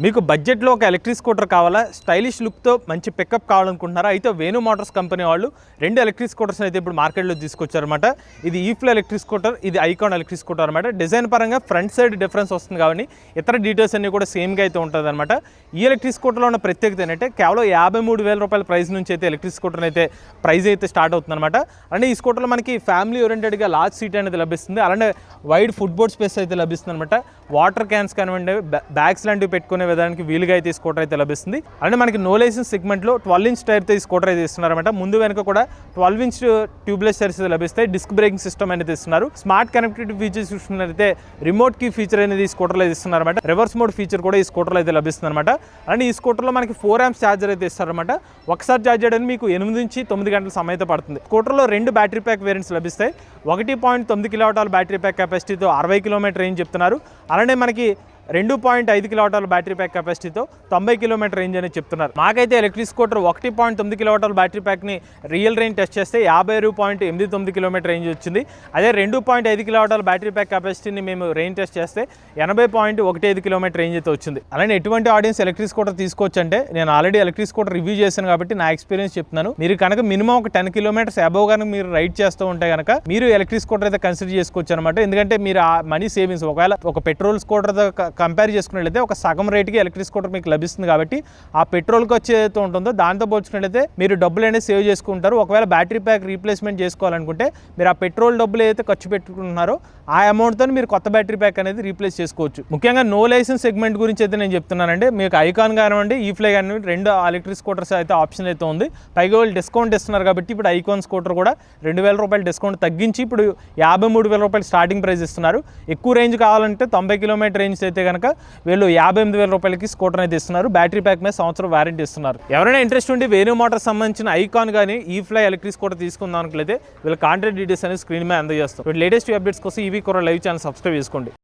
మీకు బడ్జెట్లో ఒక ఎలక్ట్రిక్ స్కూటర్ కావాలా? స్టైలిష్ లుక్తో మంచి పికప్ కావాలనుకుంటున్నారా? అయితే వేణు మోటార్స్ కంపెనీ వాళ్ళు రెండు ఎలక్ట్రిక్ స్కూటర్స్ అయితే ఇప్పుడు మార్కెట్లో తీసుకొచ్చారన్నమాట. ఇది ఈఫ్లో ఎలక్ట్రిక్ స్కూటర్ ఇది ఐకాన్ ఎలక్ట్రిక్ స్కూటర్ అనమాట డిజైన్ పరంగా ఫ్రంట్ సైడ్ డిఫరెన్స్ వస్తుంది కాబట్టి ఇతర డీటెయిల్స్ అన్ని కూడా సేమ్గా అయితే ఉంటుంది అనమాట ఈ ఎలక్ట్రిక్ స్కూటర్లో ఉన్న ప్రత్యేకత ఏంటంటే కేవలం యాభై మూడు వేల రూపాయల ప్రైస్ నుంచి అయితే ఎలక్ట్రిక్ స్కూటర్ అయితే ప్రైస్ అయితే స్టార్ట్ అవుతుంది అనమాట అంటే ఈ స్కూటర్లో మనకి ఫ్యామిలీ ఓరియంటెడ్గా లార్జ్ సీట్ అనేది లభిస్తుంది. అలానే వైడ్ ఫుట్బోర్డ్ స్పేస్ అయితే లభిస్తుంది అనమాట వాటర్ క్యాన్స్ కానివ్వండి బ్యా- బ్యాగ్స్ లాంటివి పెట్టుకునే విధానానికి వీలుగా అయితే ఈ స్కూటర్ అయితే లభిస్తుంది. అలానే మనకి నో లైసెన్స్ సెగ్మెంట్లో ట్వెల్వ్ ఇంచ్ టైర్తో ఈ స్కూటర్ అయితే ఇస్తున్నారన్నమాట. ముందు వెనక కూడా ట్వెల్వ్ ఇంచ్ ట్యూబ్లెస్ టైర్స్ అయితే లభిస్తాయి. డిస్క్ బ్రేకింగ్ సిస్టమ్ అనేది ఇస్తున్నారు. స్మార్ట్ కనెక్టివిటీ ఫీచర్స్ చూసినట్లయితే రిమోట్ కీ ఫీచర్ అనేది ఈ స్కూటర్లో అయితే ఇస్తున్నారన్నమాట. రివర్స్ మోడ్ ఫీచర్ కూడా ఈ స్కూటర్లో అయితే లభిస్తుంది అనమాట అండ్ ఈ స్కూటర్లో మనకి ఫోర్ ఆమ్స్ ఛార్జర్ అయితే ఇస్తారన్నమాట. ఒకసారి ఛార్జ్ చేయడానికి మీకు ఎనిమిది నుంచి తొమ్మిది గంటల సమయం అయితే పడుతుంది. స్కూటర్లో రెండు బ్యాటరీ ప్యాక్ వేరియంట్స్ లభిస్తాయి. ఒకటి పాయింట్ తొమ్మిది కిలోవాటాల బ్యాటరీ ప్యాక్ కెపాసిటీతో అరవై కిలోమీటర్ రేంజ్ చెప్తున్నారు. అలానే మనకి రెండు పాయింట్ ఐదు కిలోవాటాల బ్యాటరీ ప్యాక్ కెపాసిటీతో తొంభై కిలోమీటర్ రేంజ్ అని చెప్తున్నారు. మాకైతే ఎలక్ట్రిక్ స్కూటర్ ఒకటి పాయింట్ తొమ్మిది కిలోవాటాల బ్యాటరీ ప్యాక్ని రియల్ రేంజ్ టెస్ట్ చేస్తే యాభై ఆరు పాయింట్ ఎనిమిది తొమ్మిది కిలోమీటర్ రేంజ్ వచ్చింది. అదే రెండు పాయింట్ ఐదు కిలోవాటాల బ్యాటరీ ప్యాక్ కెపాసిటీని మేము రేంజ్ టెస్ట్ చేస్తే ఎనభై పాయింట్ ఒకటి ఐదు కిలోమీటర్ రేంజ్ అయితే వచ్చింది. అలానే ఎటువంటి ఆడియన్స్ ఎలక్ట్రిక్ స్కూటర్ తీసుకోవచ్చు అంటే నేను ఆల్రెడీ ఎలక్ట్రిక్ స్కూటర్ రివ్యూ చేశాను కాబట్టి నా ఎక్స్పీరియన్స్ చెప్తున్నాను. మీరు కనుక మినిమం ఒక టెన్ కిలోమీటర్స్ అబవ్ కనుక మీరు రైడ్ చేస్తూ ఉంటే కనుక మీరు ఎలక్ట్రిక్ స్కూటర్ అయితే కన్సిడర్ చేసుకోవచ్చు అనమాట ఎందుకంటే మీరు ఆ మనీ సేవింగ్స్ ఒకవేళ ఒక పెట్రోల్ స్కూటర్తో కంపేర్ చేసుకున్నట్లయితే ఒక సగం రేటుకి ఎలక్ట్రిక్ స్కూటర్ మీకు లభిస్తుంది కాబట్టి ఆ పెట్రోల్ ఖర్చు ఏదైతే ఉంటుందో దాంతో పోల్చుకున్నట్లయితే మీరు డబ్బులు అనేది సేవ్ చేసుకుంటారు. ఒకవేళ బ్యాటరీ ప్యాక్ రీప్లేస్మెంట్ చేసుకోవాలనుకుంటే మీరు ఆ పెట్రోల్ డబ్బులు ఏదైతే ఖర్చు పెట్టుకుంటున్నారో ఆ అమౌంట్తో మీరు కొత్త బ్యాటరీ ప్యాక్ అనేది రీప్లేస్ చేసుకోవచ్చు. ముఖ్యంగా నో లైసెన్స్ సెగ్మెంట్ గురించి అయితే నేను చెప్తున్నానండి. మీకు ఐకాన్ కానివ్వండి ఈ ఫ్లై కానివ్వండి రెండు ఎలక్ట్రిక్ స్కూటర్స్ అయితే ఆప్షన్ అయితే ఉంది. పైగా వాళ్ళు డిస్కౌంట్ ఇస్తున్నారు కాబట్టి ఇప్పుడు ఐకాన్ స్కూటర్ కూడా రెండు వేల రూపాయలు డిస్కౌంట్ తగ్గించి ఇప్పుడు యాభై మూడు వేల రూపాయలు స్టార్టింగ్ ప్రైస్ ఇస్తున్నారు. ఎక్కువ రేంజ్ కావాలంటే తొంభై కిలోమీటర్ రేంజ్ అయితే కనుక వీళ్ళు యాభై ఎనిమిది వేల రూపాయలకి స్కూటర్ అనేది ఇస్తున్నారు. బ్యాటరీ ప్యాక్ మీద సంవత్సరం వారంటీ ఇస్తున్నారు. ఎవరైనా ఇంట్రెస్ట్ ఉండి వేణు మోటార్ సంబంధించిన ఐకాన్ కానీ ఈ ఫ్లై ఎలక్ట్రిక్ స్కూటర్ తీసుకుందాం అనుకుంటే వీళ్ళ కాంటాక్ట్ డీటెయిల్స్ అనేది స్క్రీన్ మీద అందజేస్తాం. లేటెస్ట్ అప్డేట్స్ కోసం ఈవీ కూడా లైవ్ ఛానల్ సబ్స్క్రైబ్ చేసుకోండి.